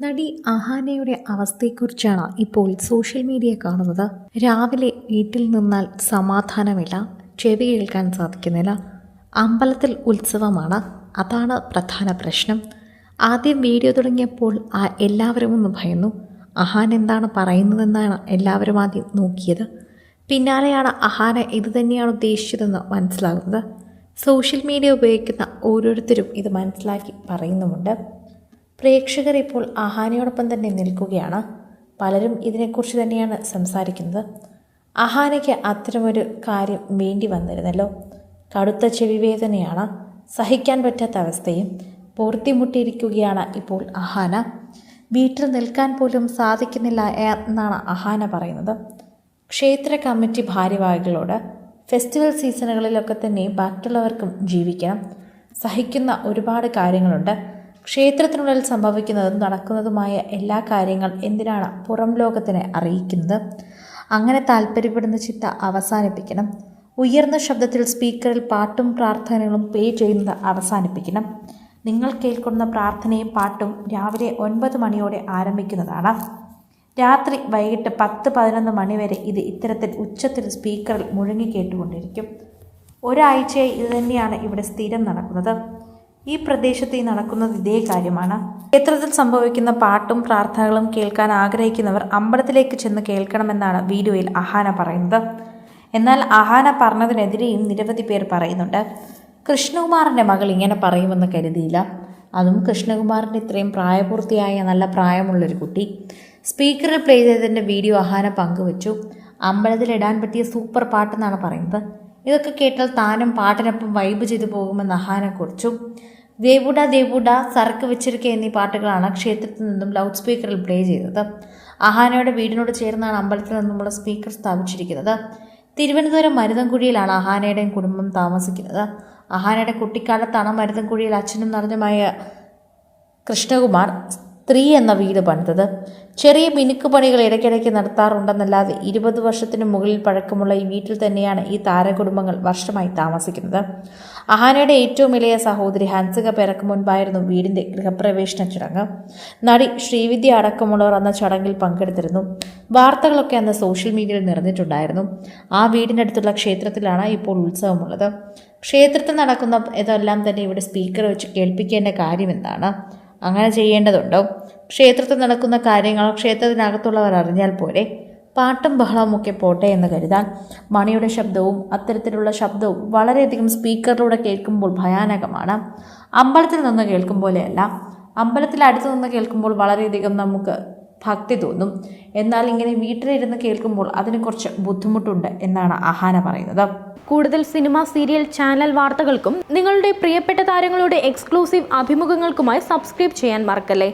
നടി അഹാനയുടെ അവസ്ഥയെക്കുറിച്ചാണ് ഇപ്പോൾ social media കാണുന്നത്. രാവിലെ വീട്ടിൽ നിന്നാൽ സമാധാനമില്ല ചെവി കേൾക്കാൻ സാധിക്കുന്നില്ല. അമ്പലത്തിൽ ഉത്സവമാണ് അതാണ് പ്രധാന പ്രശ്നം. ആദ്യം വീഡിയോ തുടങ്ങിയപ്പോൾ ആ എല്ലാവരും ഒന്ന് ഭയന്നു. അഹാൻ എന്താണ് പറയുന്നതെന്നാണ് എല്ലാവരും ആദ്യം നോക്കിയത്. പിന്നാലെയാണ് അഹാന ഇത് തന്നെയാണ് ഉദ്ദേശിച്ചതെന്ന് മനസ്സിലാകുന്നത്. സോഷ്യൽ മീഡിയ ഉപയോഗിക്കുന്ന ഓരോരുത്തരും ഇത് മനസ്സിലാക്കി പറയുന്നുമുണ്ട്. പ്രേക്ഷകർ ഇപ്പോൾ അഹാനയോടൊപ്പം തന്നെ നിൽക്കുകയാണ്. പലരും ഇതിനെക്കുറിച്ച് തന്നെയാണ് സംസാരിക്കുന്നത്. അഹാനയ്ക്ക് അത്തരമൊരു കാര്യം വേണ്ടി വന്നിരുന്നല്ലോ. കടുത്ത ചെവിവേദനയാണ്. സഹിക്കാൻ പറ്റാത്ത അവസ്ഥയും പൊറുത്തിമുട്ടിയിരിക്കുകയാണ് ഇപ്പോൾ അഹാന വീട്ടിൽ നിൽക്കാൻ പോലും സാധിക്കുന്നില്ല എന്നാണ് അഹാന പറയുന്നത്. ക്ഷേത്ര കമ്മിറ്റി ഭാരവാഹികളോട് ഫെസ്റ്റിവൽ സീസണുകളിലൊക്കെ തന്നെ മറ്റുള്ളവർക്കും ജീവിക്കണം. സഹിക്കുന്ന ഒരുപാട് കാര്യങ്ങളുണ്ട്. ക്ഷേത്രത്തിനുള്ളിൽ സംഭവിക്കുന്നതും നടക്കുന്നതുമായ എല്ലാ കാര്യങ്ങൾ എന്തിനാണ് പുറം ലോകത്തിനെ അറിയിക്കുന്നത്? അങ്ങനെ താല്പര്യപ്പെടുന്ന ചിത്ത അവസാനിപ്പിക്കണം. ഉയർന്ന ശബ്ദത്തിൽ സ്പീക്കറിൽ പാട്ടും പ്രാർത്ഥനകളും പേ ചെയ്യുന്നത് അവസാനിപ്പിക്കണം. നിങ്ങൾ കേൾക്കുന്ന പ്രാർത്ഥനയും പാട്ടും രാവിലെ ഒൻപത് മണിയോടെ ആരംഭിക്കുന്നതാണ്. രാത്രി വൈകിട്ട് പത്ത് പതിനൊന്ന് മണിവരെ ഇത് ഇത്തരത്തിൽ ഉച്ചത്തിൽ സ്പീക്കറിൽ മുഴങ്ങി കേട്ടുകൊണ്ടിരിക്കും. ഒരാഴ്ചയായി ഇത് തന്നെയാണ് ഇവിടെ സ്ഥിരം നടക്കുന്നത്. ഈ പ്രദേശത്ത് ഈ നടക്കുന്നത് ഇതേ കാര്യമാണ്. ക്ഷേത്രത്തിൽ സംഭവിക്കുന്ന പാട്ടും പ്രാർത്ഥനകളും കേൾക്കാൻ ആഗ്രഹിക്കുന്നവർ അമ്പലത്തിലേക്ക് ചെന്ന് കേൾക്കണമെന്നാണ് വീഡിയോയിൽ അഹാന പറയുന്നത്. എന്നാൽ അഹാന പറഞ്ഞതിനെതിരെയും നിരവധി പേർ പറയുന്നുണ്ട്. കൃഷ്ണകുമാറിന്റെ മകൾ ഇങ്ങനെ പറയുമെന്ന് കരുതിയില്ല. അതും കൃഷ്ണകുമാറിന്റെ ഇത്രയും പ്രായപൂർത്തിയായ നല്ല പ്രായമുള്ളൊരു കുട്ടി. സ്പീക്കറിൽ പ്ലേ ചെയ്തതിന്റെ വീഡിയോ അഹാന പങ്കുവച്ചു. അമ്പലത്തിൽ ഇടാൻ പറ്റിയ സൂപ്പർ പാട്ടെന്നാണ് പറയുന്നത്. ഇതൊക്കെ കേട്ടാൽ താനും പാട്ടിനൊപ്പം വൈബ് ചെയ്തു പോകുമെന്ന് കുറിച്ചും. ദേവുഡ ദേവുഡ സർക്ക് വെച്ചിരിക്ക എന്നീ പാട്ടുകളാണ് ക്ഷേത്രത്തിൽ നിന്നും ലൗഡ് സ്പീക്കറിൽ പ്ലേ ചെയ്തത്. അഹാനയുടെ വീടിനോട് ചേർന്നാണ് അമ്പലത്തിൽ നിന്നുമുള്ള സ്പീക്കർ സ്ഥാപിച്ചിരിക്കുന്നത്. തിരുവനന്തപുരം മരുതൻകുഴിയിലാണ് അഹാനയുടെയും കുടുംബം താമസിക്കുന്നത്. അഹാനയുടെ കുട്ടിക്കാലത്താണ് മരുതൻകുഴിയിൽ അച്ഛനും നടനുമായ കൃഷ്ണകുമാർ സ്ത്രീ എന്ന വീട് പണിതത്. ചെറിയ മിനുക്ക് പണികൾ ഇടയ്ക്കിടയ്ക്ക് നടത്താറുണ്ടെന്നല്ലാതെ ഇരുപത് വർഷത്തിന് മുകളിൽ പഴക്കമുള്ള ഈ വീട്ടിൽ തന്നെയാണ് ഈ താരകുടുംബങ്ങൾ വർഷമായി താമസിക്കുന്നത്. അഹാനയുടെ ഏറ്റവും ഇളയ സഹോദരി ഹൻസിക പേരക്ക് മുൻപായിരുന്നു വീടിന്റെ ഗൃഹപ്രവേശന ചടങ്ങ്. നടി ശ്രീവിദ്യ അടക്കമുള്ളവർ അന്ന് ചടങ്ങിൽ പങ്കെടുത്തിരുന്നു. വാർത്തകളൊക്കെ അന്ന് സോഷ്യൽ മീഡിയയിൽ നിറഞ്ഞിട്ടുണ്ടായിരുന്നു. ആ വീടിനടുത്തുള്ള ക്ഷേത്രത്തിലാണ് ഇപ്പോൾ ഉത്സവമുള്ളത്. ക്ഷേത്രത്തിൽ നടക്കുന്ന ഇതെല്ലാം തന്നെ ഇവിടെ സ്പീക്കർ വെച്ച് കേൾപ്പിക്കേണ്ട കാര്യം എന്താണ് അങ്ങനെ ചെയ്യേണ്ടതുണ്ടോ? ക്ഷേത്രത്തിൽ നടക്കുന്ന കാര്യങ്ങൾ ക്ഷേത്രത്തിനകത്തുള്ളവർ അറിഞ്ഞാൽ പോരെ. പാട്ടും ബഹളവും ഒക്കെ പോട്ടെ എന്ന് കരുതാൻ മണിയുടെ ശബ്ദവും അത്തരത്തിലുള്ള ശബ്ദവും വളരെയധികം സ്പീക്കറിലൂടെ കേൾക്കുമ്പോൾ ഭയാനകമാണ്. അമ്പലത്തിൽ നിന്ന് കേൾക്കും പോലെയല്ല അമ്പലത്തിൽ അടുത്ത് നിന്ന് കേൾക്കുമ്പോൾ വളരെയധികം നമുക്ക് ഭക്തി തോന്നും. എന്നാൽ ഇങ്ങനെ വീട്ടിലിരുന്ന് കേൾക്കുമ്പോൾ അതിന് കുറച്ച് ബുദ്ധിമുട്ടുണ്ട് എന്നാണ് അഹാന പറയുന്നത്. കൂടുതൽ സിനിമ സീരിയൽ ചാനൽ വാർത്തകൾക്കും നിങ്ങളുടെ പ്രിയപ്പെട്ട താരങ്ങളുടെ എക്സ്ക്ലൂസീവ് അഭിമുഖങ്ങൾക്കുമായി സബ്സ്ക്രൈബ് ചെയ്യാൻ മറക്കല്ലേ?